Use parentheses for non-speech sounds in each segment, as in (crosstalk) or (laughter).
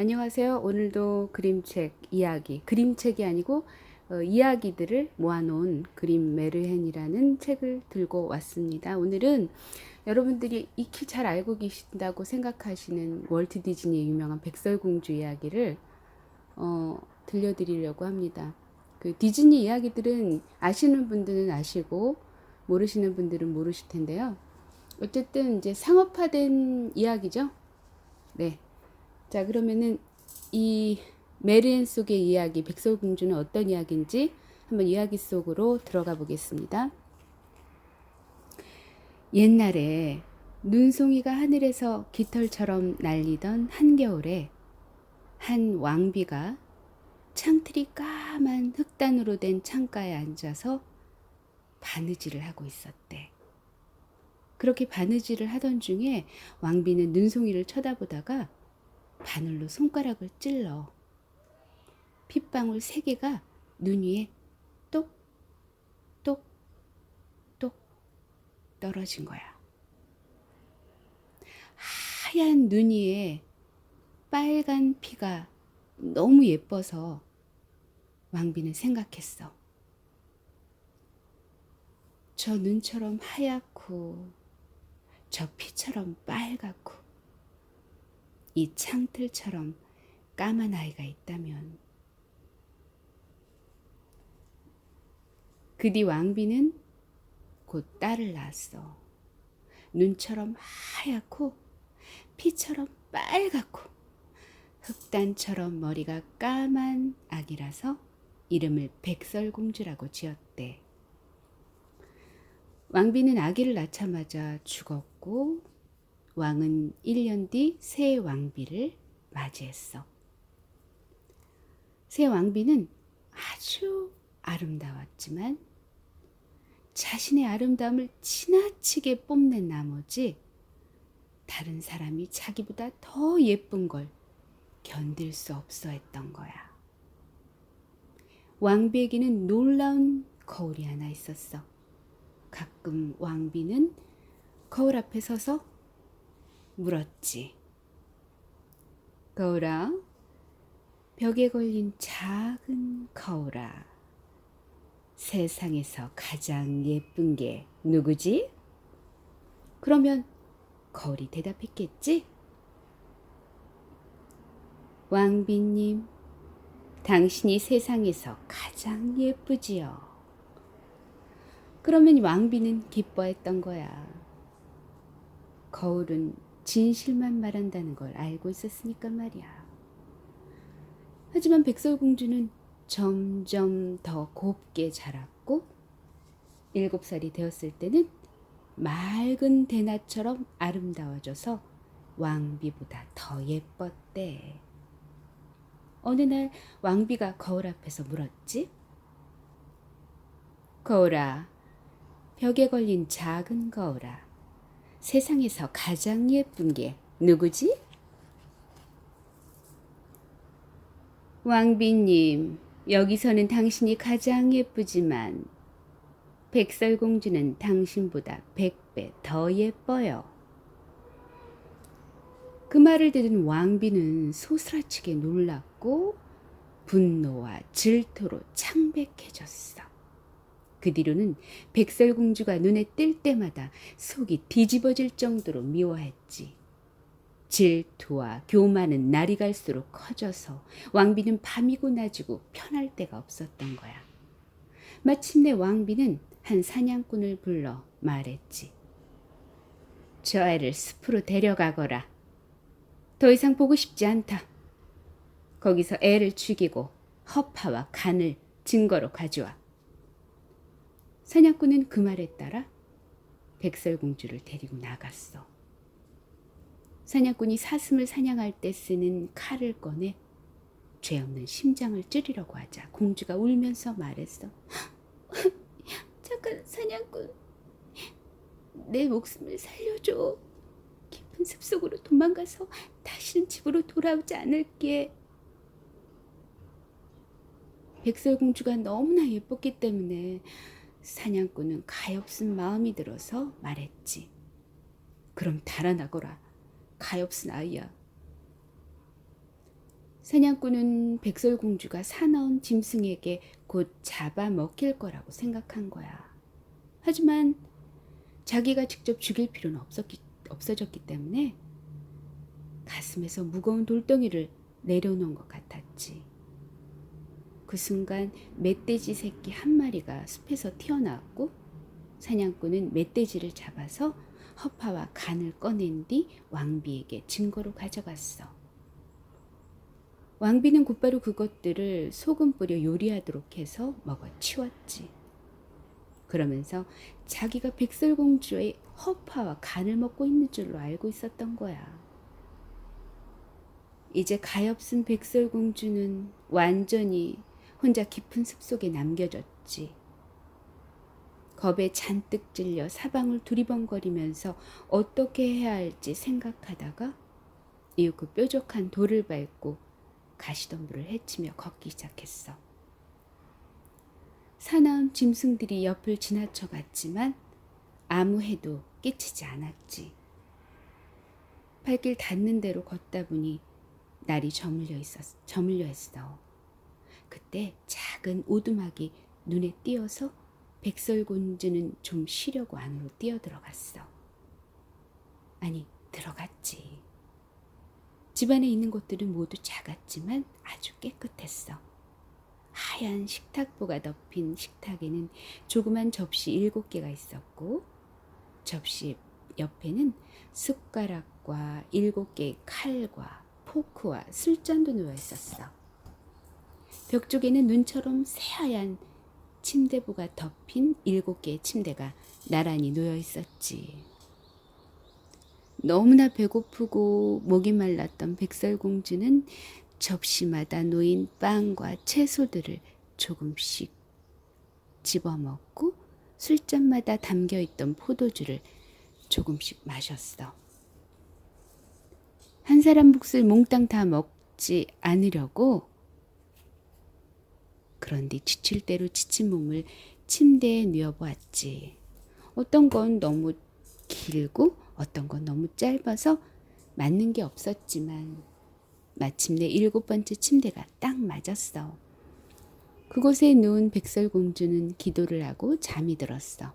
안녕하세요. 오늘도 그림책 이야기, 그림책이 아니고 어, 이야기들을 모아놓은 그림 메르헨이라는 책을 들고 왔습니다. 오늘은 여러분들이 익히 잘 알고 계신다고 생각하시는 월트 디즈니의 유명한 백설공주 이야기를 어, 들려드리려고 합니다. 그 디즈니 이야기들은 아시는 분들은 아시고 모르시는 분들은 모르실 텐데요. 어쨌든 이제 상업화된 이야기죠. 네. 자, 그러면은 이 메르엔 속의 이야기, 백설공주는 어떤 이야기인지 한번 이야기 속으로 들어가 보겠습니다. 옛날에 눈송이가 하늘에서 깃털처럼 날리던 한겨울에 한 왕비가 창틀이 까만 흑단으로 된 창가에 앉아서 바느질을 하고 있었대. 그렇게 바느질을 하던 중에 왕비는 눈송이를 쳐다보다가 바늘로 손가락을 찔러 핏방울 세 개가 눈 위에 똑, 똑, 똑 떨어진 거야. 하얀 눈 위에 빨간 피가 너무 예뻐서 왕비는 생각했어. 저 눈처럼 하얗고 저 피처럼 빨갛고 이 창틀처럼 까만 아이가 있다면 그 뒤 왕비는 곧 딸을 낳았어. 눈처럼 하얗고 피처럼 빨갛고 흑단처럼 머리가 까만 아기라서 이름을 백설공주라고 지었대. 왕비는 아기를 낳자마자 죽었고 왕은 1년 뒤 새 왕비를 맞이했어. 새 왕비는 아주 아름다웠지만 자신의 아름다움을 지나치게 뽐낸 나머지 다른 사람이 자기보다 더 예쁜 걸 견딜 수 없어 했던 거야. 왕비에게는 놀라운 거울이 하나 있었어. 가끔 왕비는 거울 앞에 서서 물었지. 거울아, 벽에 걸린 작은 거울아. 세상에서 가장 예쁜 게 누구지? 그러면 거울이 대답했겠지? 왕비님, 당신이 세상에서 가장 예쁘지요. 그러면 왕비는 기뻐했던 거야. 거울은 진실만 말한다는 걸 알고 있었으니까 말이야. 하지만 백설공주는 점점 더 곱게 자랐고 일곱 살이 되었을 때는 맑은 대낮처럼 아름다워져서 왕비보다 더 예뻤대. 어느 날 왕비가 거울 앞에서 물었지. 거울아, 벽에 걸린 작은 거울아, 세상에서 가장 예쁜 게 누구지? 왕비님, 여기서는 당신이 가장 예쁘지만 백설공주는 당신보다 백배 더 예뻐요. 그 말을 들은 왕비는 소스라치게 놀랐고 분노와 질투로 창백해졌어. 그 뒤로는 백설공주가 눈에 띌 때마다 속이 뒤집어질 정도로 미워했지. 질투와 교만은 날이 갈수록 커져서 왕비는 밤이고 낮이고 편할 데가 없었던 거야. 마침내 왕비는 한 사냥꾼을 불러 말했지. 저 애를 숲으로 데려가거라. 더 이상 보고 싶지 않다. 거기서 애를 죽이고 허파와 간을 증거로 가져와. 사냥꾼은 그 말에 따라 백설공주를 데리고 나갔어. 사냥꾼이 사슴을 사냥할 때 쓰는 칼을 꺼내 죄 없는 심장을 찌르려고 하자 공주가 울면서 말했어. (laughs) 잠깐 사냥꾼, 내 목숨을 살려줘. 깊은 숲속으로 도망가서 다시는 집으로 돌아오지 않을게. 백설공주가 너무나 예뻤기 때문에 사냥꾼은 가엾은 마음이 들어서 말했지. 그럼 달아나거라. 가엾은 아이야. 사냥꾼은 백설공주가 사나운 짐승에게 곧 잡아먹힐 거라고 생각한 거야. 하지만 자기가 직접 죽일 필요는 없었기, 없어졌기 때문에 가슴에서 무거운 돌덩이를 내려놓은 것 같았지. 그 순간 멧돼지 새끼 한 마리가 숲에서 튀어나왔고 사냥꾼은 멧돼지를 잡아서 허파와 간을 꺼낸 뒤 왕비에게 증거로 가져갔어. 왕비는 곧바로 그것들을 소금 뿌려 요리하도록 해서 먹어 치웠지. 그러면서 자기가 백설공주의 허파와 간을 먹고 있는 줄로 알고 있었던 거야. 이제 가엾은 백설공주는 완전히 혼자 깊은 숲속에 남겨졌지. 겁에 잔뜩 찔려 사방을 두리번거리면서 어떻게 해야 할지 생각하다가 이윽 그 뾰족한 돌을 밟고 가시덤불을 헤치며 걷기 시작했어. 사나운 짐승들이 옆을 지나쳐 갔지만 아무 해도 끼치지 않았지. 발길 닿는 대로 걷다 보니 날이 저물려 있었, 저물려 있어. 그때 작은 오두막이 눈에 띄어서 백설공주는 좀 쉬려고 안으로 뛰어들어갔어. 아니, 들어갔지. 집안에 있는 것들은 모두 작았지만 아주 깨끗했어. 하얀 식탁보가 덮인 식탁에는 조그만 접시 일곱 개가 있었고, 접시 옆에는 숟가락과 일곱 개의 칼과 포크와 술잔도 놓여 있었어. 벽 쪽에는 눈처럼 새하얀 침대부가 덮인 일곱 개의 침대가 나란히 놓여 있었지. 너무나 배고프고 목이 말랐던 백설공주는 접시마다 놓인 빵과 채소들을 조금씩 집어먹고 술잔마다 담겨 있던 포도주를 조금씩 마셨어. 한 사람 몫을 몽땅 다 먹지 않으려고 그런데 지칠 대로 지친 몸을 침대에 누워보았지. 어떤 건 너무 길고 어떤 건 너무 짧아서 맞는 게 없었지만 마침내 일곱 번째 침대가 딱 맞았어. 그곳에 누운 백설공주는 기도를 하고 잠이 들었어.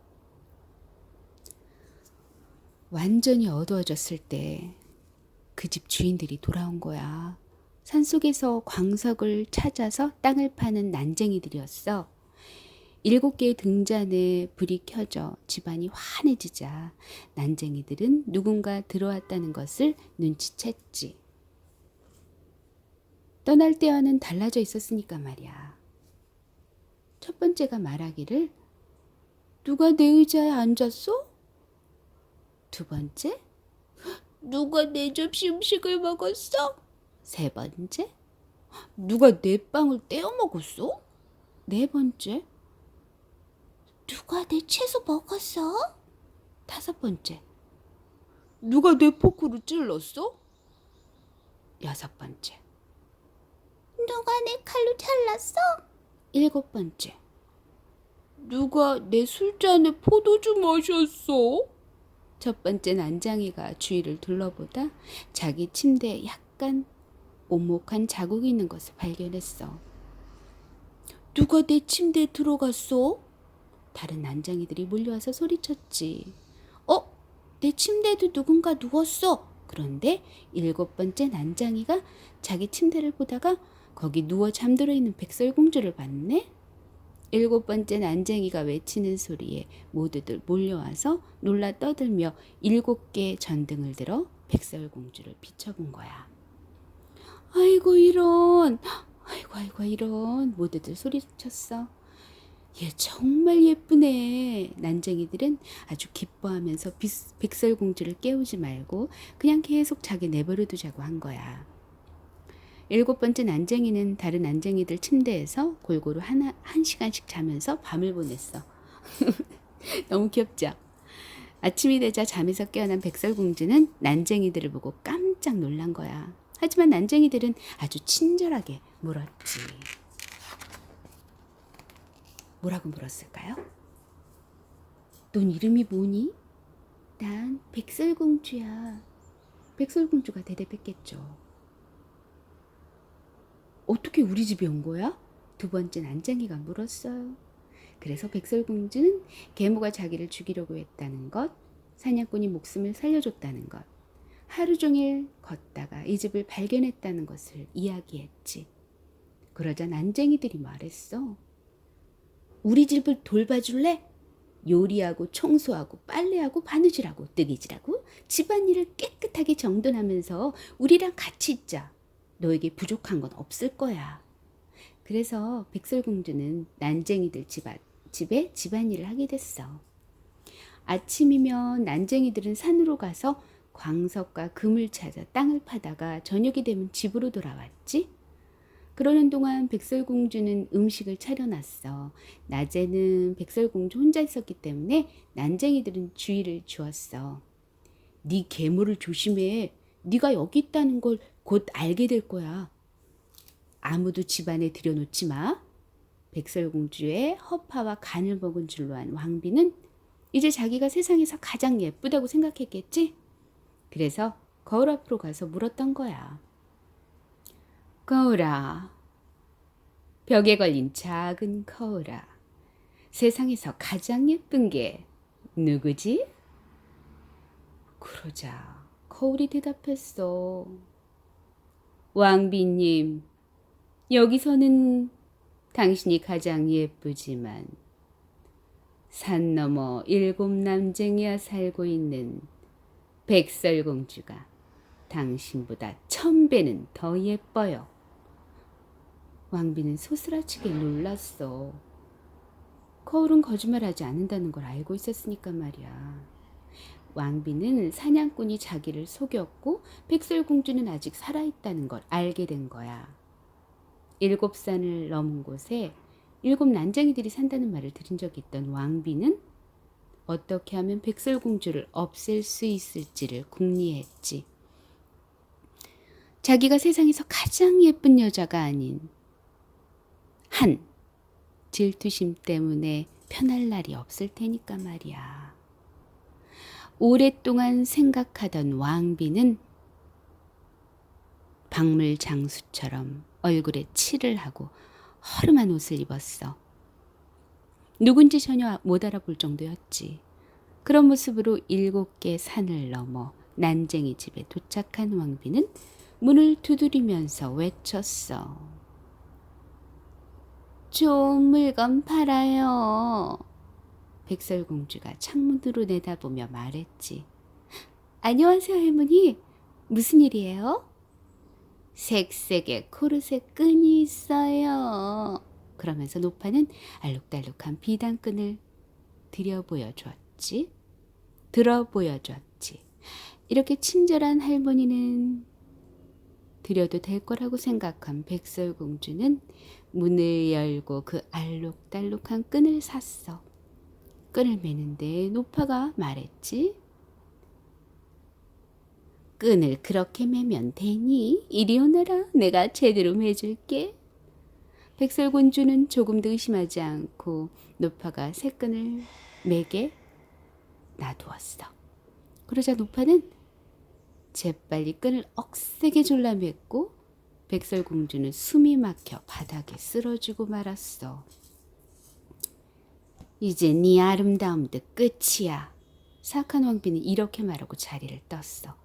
완전히 어두워졌을 때 그 집 주인들이 돌아온 거야. 산속에서 광석을 찾아서 땅을 파는 난쟁이들이었어. 일곱 개의 등잔에 불이 켜져 집안이 환해지자 난쟁이들은 누군가 들어왔다는 것을 눈치챘지. 떠날 때와는 달라져 있었으니까 말이야. 첫 번째가 말하기를 누가 내 의자에 앉았어? 두 번째 누가 내 접시 음식을 먹었어? 세 번째 누가 내 빵을 떼어 먹었어? 네 번째 누가 내 채소 먹었어? 다섯 번째 누가 내 포크로 찔렀어? 여섯 번째 누가 내 칼로 잘랐어? 일곱 번째. 누가 내 술잔에 포도주 마셨어? 첫 번째 난장이가 주위를 둘러보다 자기 침대에 약간 오목한 자국이 있는 것을 발견했어. 누가 내 침대에 들어갔어? 다른 난장이들이 몰려와서 소리쳤지. 어? 내 침대에도 누군가 누웠어. 그런데 일곱 번째 난장이가 자기 침대를 보다가 거기 누워 잠들어 있는 백설공주를 봤네. 일곱 번째 난쟁이가 외치는 소리에 모두들 몰려와서 놀라 떠들며 일곱 개의 전등을 들어 백설공주를 비춰본 거야. 아이고 이런, 아이고 아이고 이런 모두들 소리쳤어. 얘 정말 예쁘네. 난쟁이들은 아주 기뻐하면서 백설공주를 깨우지 말고 그냥 계속 자기 내버려 두자고 한 거야. 일곱 번째 난쟁이는 다른 난쟁이들 침대에서 골고루 하나, 한 시간씩 자면서 밤을 보냈어. (laughs) 너무 귀엽죠? 아침이 되자 잠에서 깨어난 백설공주는 난쟁이들을 보고 깜짝 놀란 거야. 하지만 난쟁이들은 아주 친절하게 물었지. 뭐라고 물었을까요? 넌 이름이 뭐니? 난 백설공주야. 백설공주가 대답했겠죠. 어떻게 우리 집에 온 거야? 두 번째 난쟁이가 물었어요. 그래서 백설공주는 계모가 자기를 죽이려고 했다는 것, 사냥꾼이 목숨을 살려줬다는 것, 하루 종일 걷다가 이 집을 발견했다는 것을 이야기했지. 그러자 난쟁이들이 말했어. 우리 집을 돌봐줄래? 요리하고 청소하고 빨래하고 바느질하고 뜨개질하고 집안일을 깨끗하게 정돈하면서 우리랑 같이 있자. 너에게 부족한 건 없을 거야. 그래서 백설공주는 난쟁이들 집, 앞- 집에 집안일을 하게 됐어. 아침이면 난쟁이들은 산으로 가서 광석과 금을 찾아 땅을 파다가 저녁이 되면 집으로 돌아왔지. 그러는 동안 백설공주는 음식을 차려놨어. 낮에는 백설공주 혼자 있었기 때문에 난쟁이들은 주의를 주었어. 네 괴물을 조심해. 네가 여기 있다는 걸 곧 알게 될 거야. 아무도 집안에 들여놓지 마. 백설공주의 허파와 간을 먹은 줄로 한 왕비는 이제 자기가 세상에서 가장 예쁘다고 생각했겠지? 그래서 거울 앞으로 가서 물었던 거야. 거울아, 벽에 걸린 작은 거울아, 세상에서 가장 예쁜 게 누구지? 그러자 거울이 대답했어. 왕비님, 여기서는 당신이 가장 예쁘지만 산 너머 일곱 남쟁이와 살고 있는 백설공주가 당신보다 천 배는 더 예뻐요. 왕비는 소스라치게 놀랐어. 거울은 거짓말하지 않는다는 걸 알고 있었으니까 말이야. 왕비는 사냥꾼이 자기를 속였고 백설공주는 아직 살아있다는 걸 알게 된 거야. 일곱 산을 넘은 곳에 일곱 난쟁이들이 산다는 말을 들은 적이 있던 왕비는 어떻게 하면 백설공주를 없앨 수 있을지를 궁리했지. 자기가 세상에서 가장 예쁜 여자가 아닌 한 질투심 때문에 편할 날이 없을 테니까 말이야. 오랫동안 생각하던 왕비는 박물 장수처럼 얼굴에 칠을 하고 허름한 옷을 입었어. 누군지 전혀 못 알아볼 정도였지. 그런 모습으로 일곱 개 산을 넘어 난쟁이 집에 도착한 왕비는 문을 두드리면서 외쳤어. 좋은 물건 팔아요. 백설공주가 창문으로 내다보며 말했지. 안녕하세요, 할머니. 무슨 일이에요? 색색의 코르셋 끈이 있어요. 그러면서 노파는 알록달록한 비단끈을 들여 보여주었지. 들어 보여주었지. 이렇게 친절한 할머니는 드려도 될 거라고 생각한 백설공주는 문을 열고 그 알록달록한 끈을 샀어. 끈을 매는데 노파가 말했지. 끈을 그렇게 매면 되니? 이리 오너라. 내가 제대로 매줄게. 백설공주는 조금도 의심하지 않고 노파가 새 끈을 매게 놔두었어. 그러자 노파는 재빨리 끈을 억세게 졸라맸고 백설공주는 숨이 막혀 바닥에 쓰러지고 말았어. 이제 네 아름다움도 끝이야. 사악한 왕비는 이렇게 말하고 자리를 떴어.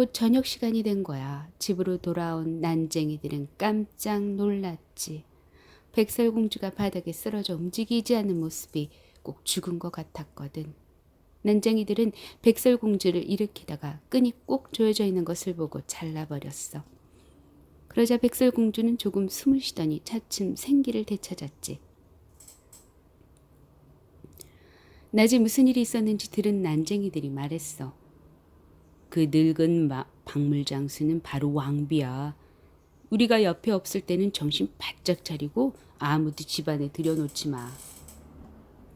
곧 저녁 시간이 된 거야. 집으로 돌아온 난쟁이들은 깜짝 놀랐지. 백설공주가 바닥에 쓰러져 움직이지 않는 모습이 꼭 죽은 것 같았거든. 난쟁이들은 백설공주를 일으키다가 끈이 꼭 조여져 있는 것을 보고 잘라버렸어. 그러자 백설공주는 조금 숨을 쉬더니 차츰 생기를 되찾았지. 낮에 무슨 일이 있었는지 들은 난쟁이들이 말했어. 그 늙은 마, 박물장수는 바로 왕비야. 우리가 옆에 없을 때는 정신 바짝 차리고 아무도 집안에 들여놓지 마.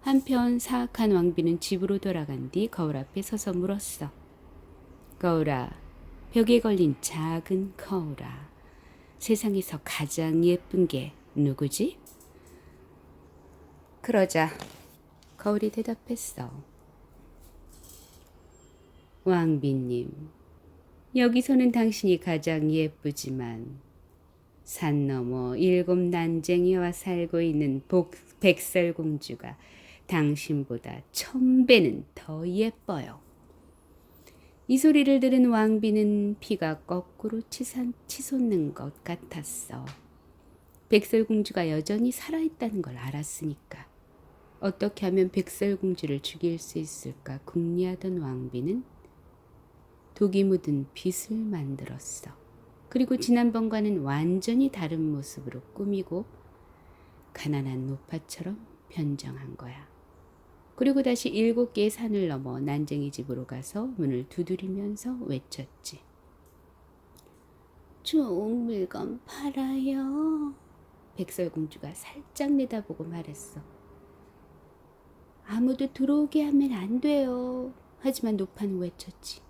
한편 사악한 왕비는 집으로 돌아간 뒤 거울 앞에 서서 물었어. 거울아, 벽에 걸린 작은 거울아. 세상에서 가장 예쁜 게 누구지? 그러자 거울이 대답했어. 왕비님, 여기서는 당신이 가장 예쁘지만 산 너머 일곱 난쟁이와 살고 있는 복, 백설공주가 당신보다 천 배는 더 예뻐요. 이 소리를 들은 왕비는 피가 거꾸로 치산, 치솟는 것 같았어. 백설공주가 여전히 살아있다는 걸 알았으니까. 어떻게 하면 백설공주를 죽일 수 있을까 궁리하던 왕비는 독이 묻은 빗을 만들었어. 그리고 지난번과는 완전히 다른 모습으로 꾸미고 가난한 노파처럼 변장한 거야. 그리고 다시 일곱 개의 산을 넘어 난쟁이 집으로 가서 문을 두드리면서 외쳤지. 좋은 물건 팔아요. 백설공주가 살짝 내다보고 말했어. 아무도 들어오게 하면 안 돼요. 하지만 노파는 외쳤지.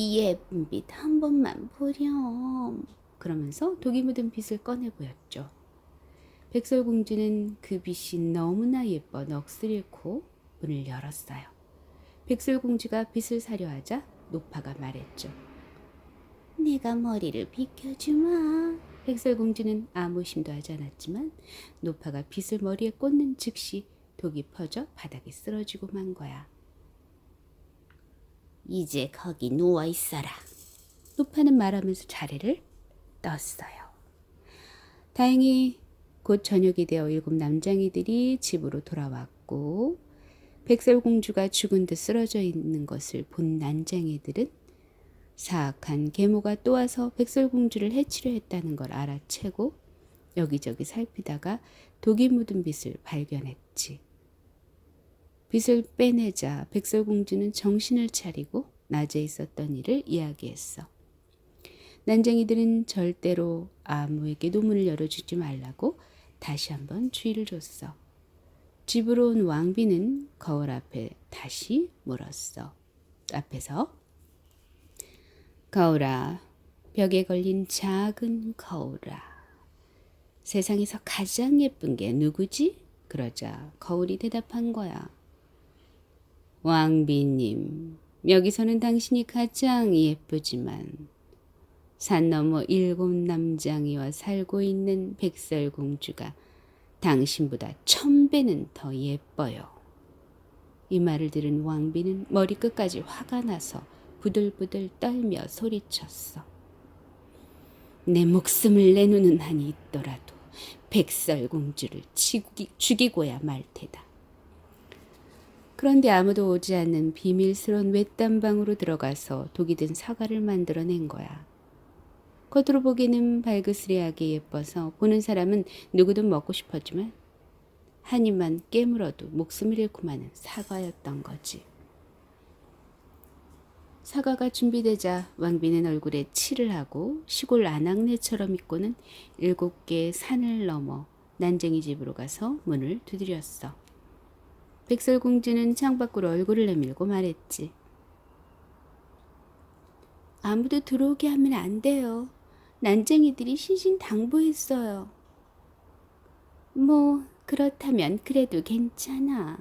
이 예쁜 빛 한 번만 보렴. 그러면서 독이 묻은 빛을 꺼내 보였죠. 백설공주는 그 빛이 너무나 예뻐 넋을 잃고 문을 열었어요. 백설공주가 빛을 사려 하자 노파가 말했죠. 내가 머리를 비켜주마. 백설공주는 아무 힘도 하지 않았지만 노파가 빛을 머리에 꽂는 즉시 독이 퍼져 바닥에 쓰러지고 만 거야. 이제 거기 누워 있어라. 노파는 말하면서 자리를 떴어요. 다행히 곧 저녁이 되어 일곱 남장이들이 집으로 돌아왔고 백설공주가 죽은 듯 쓰러져 있는 것을 본 난장이들은 사악한 계모가 또 와서 백설공주를 해치려 했다는 걸 알아채고 여기저기 살피다가 독이 묻은 빛을 발견했지. 빛을 빼내자 백설공주는 정신을 차리고 낮에 있었던 일을 이야기했어. 난쟁이들은 절대로 아무에게도 문을 열어주지 말라고 다시 한번 주의를 줬어. 집으로 온 왕비는 거울 앞에 다시 물었어. 앞에서 거울아, 벽에 걸린 작은 거울아. 세상에서 가장 예쁜 게 누구지? 그러자 거울이 대답한 거야. 왕비님, 여기서는 당신이 가장 예쁘지만 산 너머 일곱 남장이와 살고 있는 백설공주가 당신보다 천 배는 더 예뻐요. 이 말을 들은 왕비는 머리끝까지 화가 나서 부들부들 떨며 소리쳤어. 내 목숨을 내놓는 한이 있더라도 백설공주를 죽이고야 말 테다. 그런데 아무도 오지 않는 비밀스러운 외딴 방으로 들어가서 독이 든 사과를 만들어낸 거야. 겉으로 보기에는 발그스레하게 예뻐서 보는 사람은 누구든 먹고 싶었지만 한 입만 깨물어도 목숨을 잃고 마는 사과였던 거지. 사과가 준비되자 왕비는 얼굴에 칠을 하고 시골 아낙네처럼 입고는 일곱 개의 산을 넘어 난쟁이 집으로 가서 문을 두드렸어. 백설공주는 창밖으로 얼굴을 내밀고 말했지. 아무도 들어오게 하면 안 돼요. 난쟁이들이 신신당부했어요. 뭐 그렇다면 그래도 괜찮아.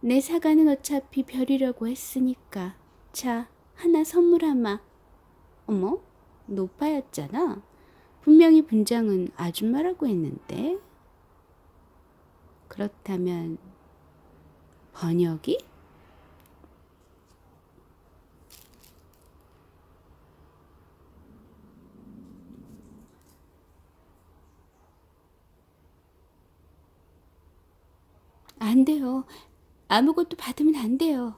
내 사과는 어차피 별이라고 했으니까. 자, 하나 선물하마. 어머, 노파였잖아. 분명히 분장은 아줌마라고 했는데. 그렇다면 번역이? 안 돼요. 아무것도 받으면 안 돼요.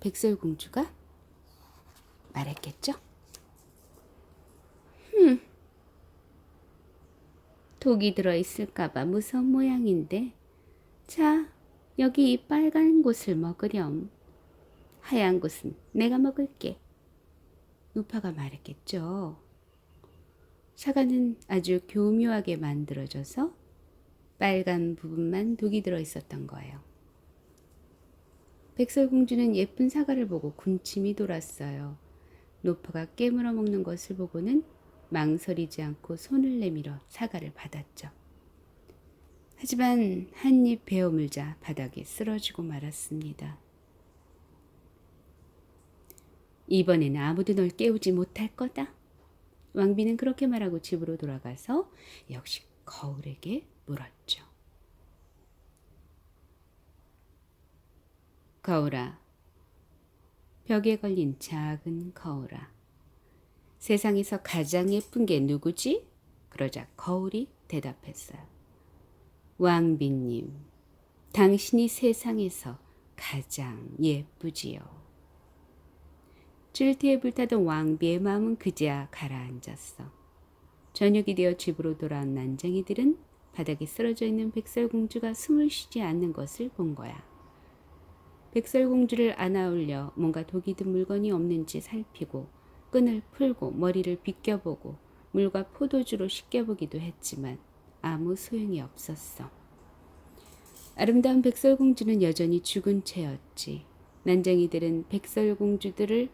백설공주가 말했겠죠? 흠. 독이 들어있을까봐 무서운 모양인데. 자, 여기 이 빨간 곳을 먹으렴. 하얀 곳은 내가 먹을게. 누파가 말했겠죠. 사과는 아주 교묘하게 만들어져서 빨간 부분만 독이 들어 있었던 거예요. 백설공주는 예쁜 사과를 보고 군침이 돌았어요. 노파가 깨물어 먹는 것을 보고는 망설이지 않고 손을 내밀어 사과를 받았죠. 하지만 한 입 베어 물자 바닥에 쓰러지고 말았습니다. 이번에는 아무도 널 깨우지 못할 거다. 왕비는 그렇게 말하고 집으로 돌아가서 역시 거울에게 물었죠. 거울아, 벽에 걸린 작은 거울아, 세상에서 가장 예쁜 게 누구지? 그러자 거울이 대답했어요. 왕비님, 당신이 세상에서 가장 예쁘지요. 질투에 불타던 왕비의 마음은 그제야 가라앉았어. 저녁이 되어 집으로 돌아온 난쟁이들은 바닥에 쓰러져 있는 백설공주가 숨을 쉬지 않는 것을 본 거야. 백설공주를 안아올려 뭔가 독이 든 물건이 없는지 살피고 끈을 풀고 머리를 빗겨보고 물과 포도주로 씻겨보기도 했지만 아무 소용이 없었어. 아름다운 백설공주는 여전히 죽은 채였지. 난쟁이들은 백설공주들을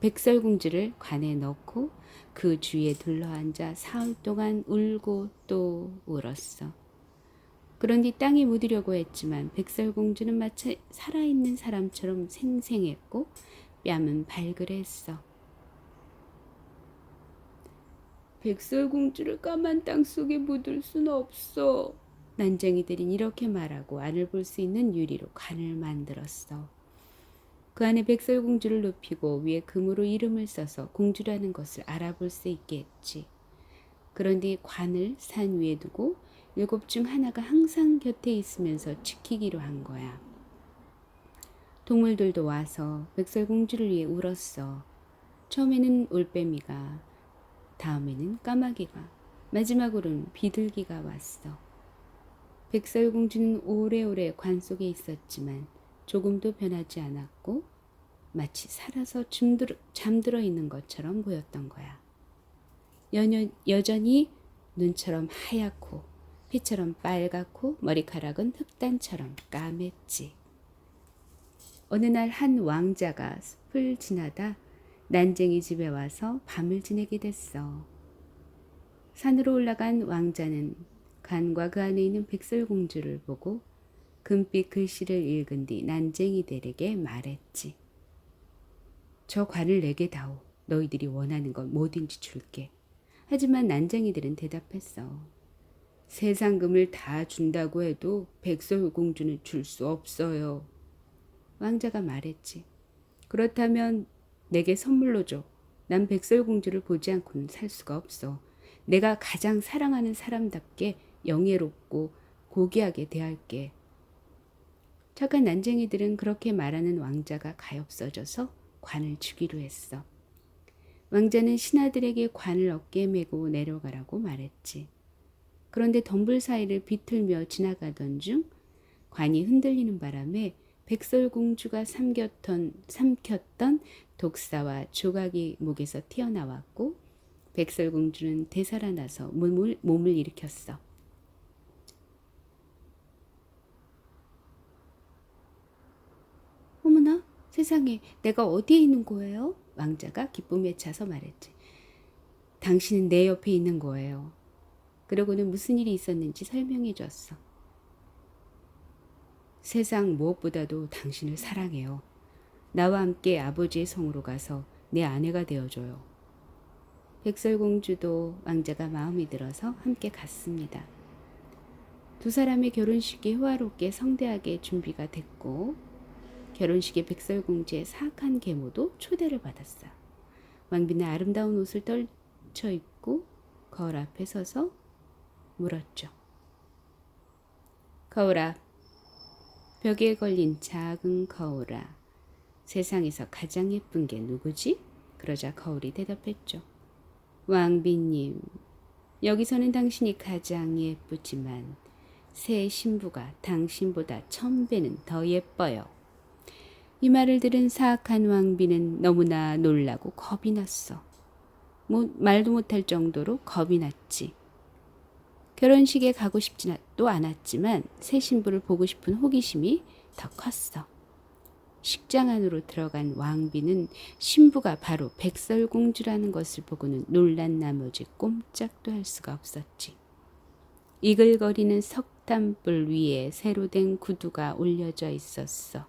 백설공주를 관에 넣고 그 주위에 둘러앉아 사흘 동안 울고 또 울었어. 그런 뒤 땅에 묻으려고 했지만 백설공주는 마치 살아있는 사람처럼 생생했고 뺨은 발그레했어. 백설공주를 까만 땅 속에 묻을 순 없어. 난쟁이들은 이렇게 말하고 안을 볼 수 있는 유리로 관을 만들었어. 그 안에 백설공주를 눕히고 위에 금으로 이름을 써서 공주라는 것을 알아볼 수 있게 했지. 그런 뒤 관을 산 위에 두고 일곱 중 하나가 항상 곁에 있으면서 지키기로 한 거야. 동물들도 와서 백설공주를 위해 울었어. 처음에는 올빼미가, 다음에는 까마귀가, 마지막으로는 비둘기가 왔어. 백설공주는 오래오래 관 속에 있었지만 조금도 변하지 않았고 마치 살아서 잠들어, 잠들어 있는 것처럼 보였던 거야. 여녀, 여전히 눈처럼 하얗고 피처럼 빨갛고 머리카락은 흑단처럼 까맸지. 어느 날 한 왕자가 숲을 지나다 난쟁이 집에 와서 밤을 지내게 됐어. 산으로 올라간 왕자는 간과 그 안에 있는 백설공주를 보고 금빛 글씨를 읽은 뒤 난쟁이들에게 말했지. 저 관을 내게 다오. 너희들이 원하는 건 뭐든지 줄게. 하지만 난쟁이들은 대답했어. 세상금을 다 준다고 해도 백설공주는 줄 수 없어요. 왕자가 말했지. 그렇다면 내게 선물로 줘. 난 백설공주를 보지 않고는 살 수가 없어. 내가 가장 사랑하는 사람답게 영예롭고 고귀하게 대할게. 착한 난쟁이들은 그렇게 말하는 왕자가 가엾어져서 관을 주기로 했어. 왕자는 신하들에게 관을 어깨에 메고 내려가라고 말했지. 그런데 덤불 사이를 비틀며 지나가던 중 관이 흔들리는 바람에 백설공주가 삼켰던, 삼켰던 독사와 조각이 목에서 튀어나왔고 백설공주는 되살아나서 몸을, 몸을 일으켰어. 어머나 세상에 내가 어디에 있는 거예요? 왕자가 기쁨에 차서 말했지. 당신은 내 옆에 있는 거예요. 그러고는 무슨 일이 있었는지 설명해 줬어. 세상 무엇보다도 당신을 사랑해요. 나와 함께 아버지의 성으로 가서 내 아내가 되어줘요. 백설공주도 왕자가 마음이 들어서 함께 갔습니다. 두 사람의 결혼식이 호화롭게 성대하게 준비가 됐고 결혼식에 백설공주의 사악한 계모도 초대를 받았어요. 왕비는 아름다운 옷을 떨쳐 입고 거울 앞에 서서 물었죠. 거울아, 벽에 걸린 작은 거울아, 세상에서 가장 예쁜 게 누구지? 그러자 거울이 대답했죠. 왕비님, 여기서는 당신이 가장 예쁘지만 새 신부가 당신보다 천 배는 더 예뻐요. 이 말을 들은 사악한 왕비는 너무나 놀라고 겁이 났어. 뭐, 말도 못할 정도로 겁이 났지. 결혼식에 가고 싶지도 않았지만 새 신부를 보고 싶은 호기심이 더 컸어. 식장 안으로 들어간 왕비는 신부가 바로 백설공주라는 것을 보고는 놀란 나머지 꼼짝도 할 수가 없었지. 이글거리는 석탄불 위에 새로 된 구두가 올려져 있었어.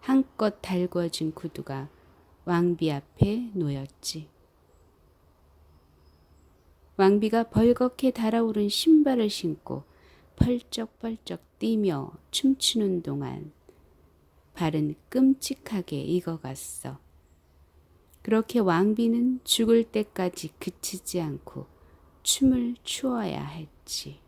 한껏 달구어진 구두가 왕비 앞에 놓였지. 왕비가 벌겋게 달아오른 신발을 신고 펄쩍펄쩍 뛰며 춤추는 동안 발은 끔찍하게 익어갔어. 그렇게 왕비는 죽을 때까지 그치지 않고 춤을 추어야 했지.